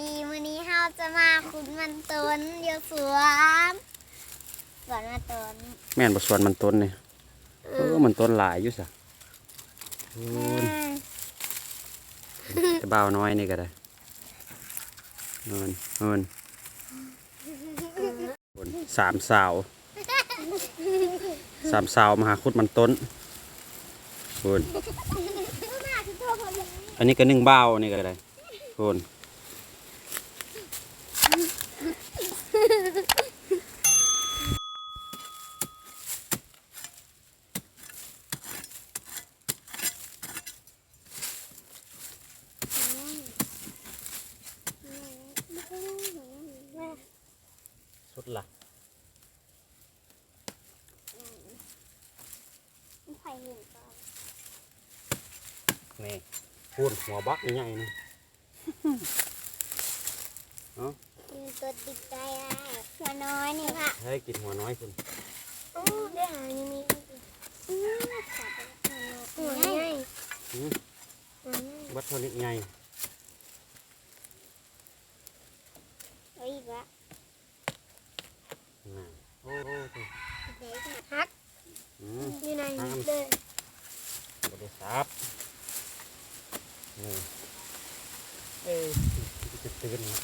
ดีวันนี้เราจะมาขุดมันต้นเดียวสวนสวนมันต้นแม่นบ่สวนมันต้นนี่เออมันต้นหลายอยู่ซะโอ้ยแต่บ่าวน้อยนี่ก็ได้เงินเงินคนสามสาวสามสาวมาหาขุดมันต้นคนอันนี้ก็หนึ่งบ่าวนี่ก็ได้คน สุดละไผ่เห็นก่อนนี่พูดหัวบักใหญ่ๆนี่กินตัวติดใจอะหัวน้อยนี่ค่ะให้กินหัวน้อยคุณอู้ได้หายังมีอู้ขาดหัวใหญ่อืมหัวใหญ่วัดเท่านี้ไงเอาอีกละ น่ะโอ้โห เดี๋ยวจะฮัก อืม อยู่ใน ฮัก เดิน บไดซับนี่เอ้ย จะตื่นนะ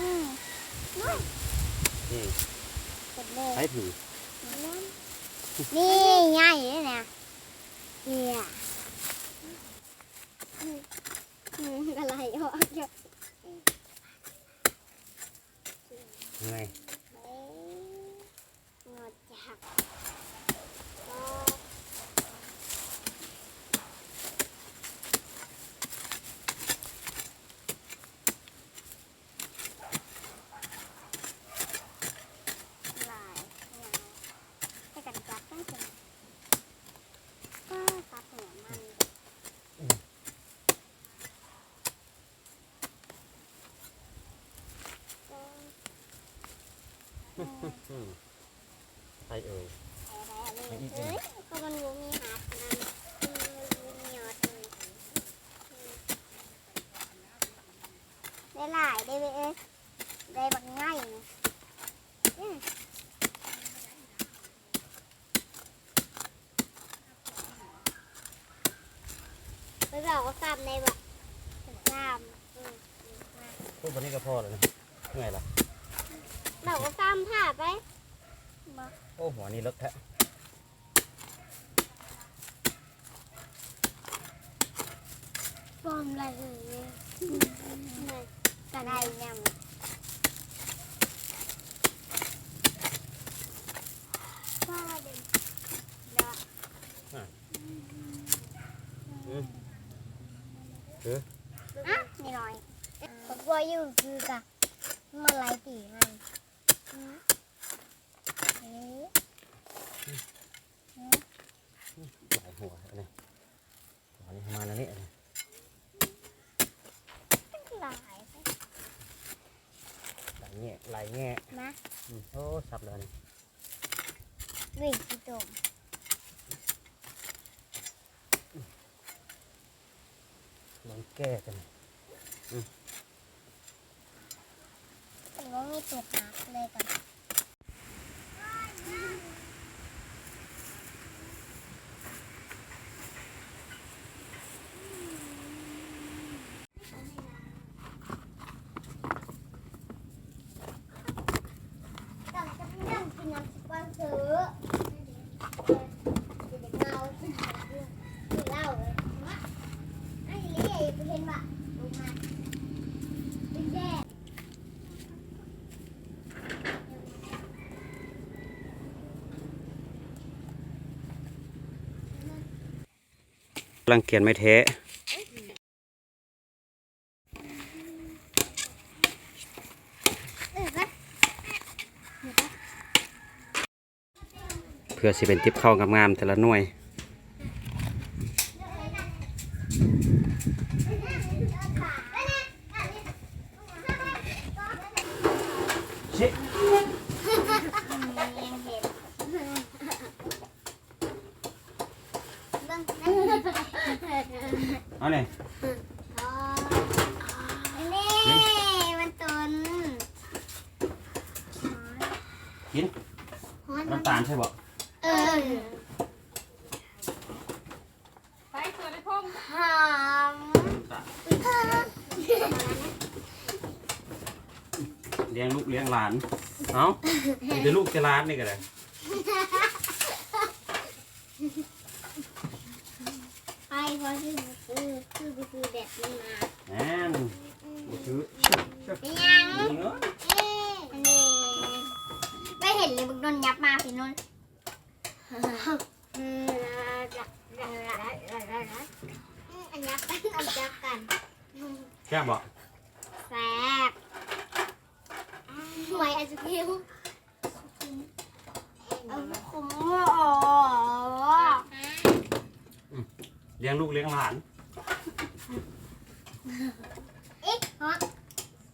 อืมนี่กดเลยใช้ถือนี่ใหญ่เลยนะเฮียอืมอืมอะไรอะเดี๋ยว ไง เอ้ยงอจักก็ หลายงานให้กันจับตั้งแต่ก็ตัดหัวมันก็ อืม ใช่เอ่ยอะไรอะไรเอ้ยก็มันรู้มีหักนั่นมันมียอดได้หลายได้เว้ยเอ้ยได้บักง่ายนะอืมไปบอกว่าซ้ำในแบบซ้ำพูดวันนี้ก็พอแล้วนะเหนื่อยละ บอกว่าซ้ำผ่าไปมาโอ้หัวนี่เลิกแท้ปอมอะไรเอ่ยกันได้ยำป้าเด็กเนาะอืมเอออะนี่หน่อยผมว่าอยู่คือกะมาไล่ตีมันอืมเอ๊ะ หลายหัวอันนี้หัวนี่ประมาณอันนี้อันนี้หลายหลายแง่หลายแง่นะโอ้สับเลยนี่วิ่งที่ตมลองแก้กันแต่ว่ามี ตกหนักเลยกัน กำจะนั่งกินน้ำสปอนเซอร์จะได้เงากินเหล้าเลยมาไอ้เลี้ยไปเห็นปะลงมาเป็นแดด กำ ลังเขียนไม่เทะเออปะเพื่อสิเป็นทิปเข้างามๆแต่ละหน่วย ชิ ยังเห็นเบิ่ง เอาเลยอ๋อมันตุนกินน้ำตาลใช่บ่เออไปสวนในพงหอมน้ำตาลเลี้ยงลูกเลี้ยงหลาน เอ้ามีแต่ลูกจะหลานนี่ก็ได้ ไปพอซื้อซื้อซื้อคือแบบนี้มานั่นบ่ซื้อเป็นยังนี่เนาะอันนี้ไม่เห็นเลยบุกโดนยับมาพี่นุ่นอันยับกันอันยับกันแค่บ่แซ่บหวยไอศครีมเอาขมอ๋อ เลี้ยงลูกเลี้ยงหลาน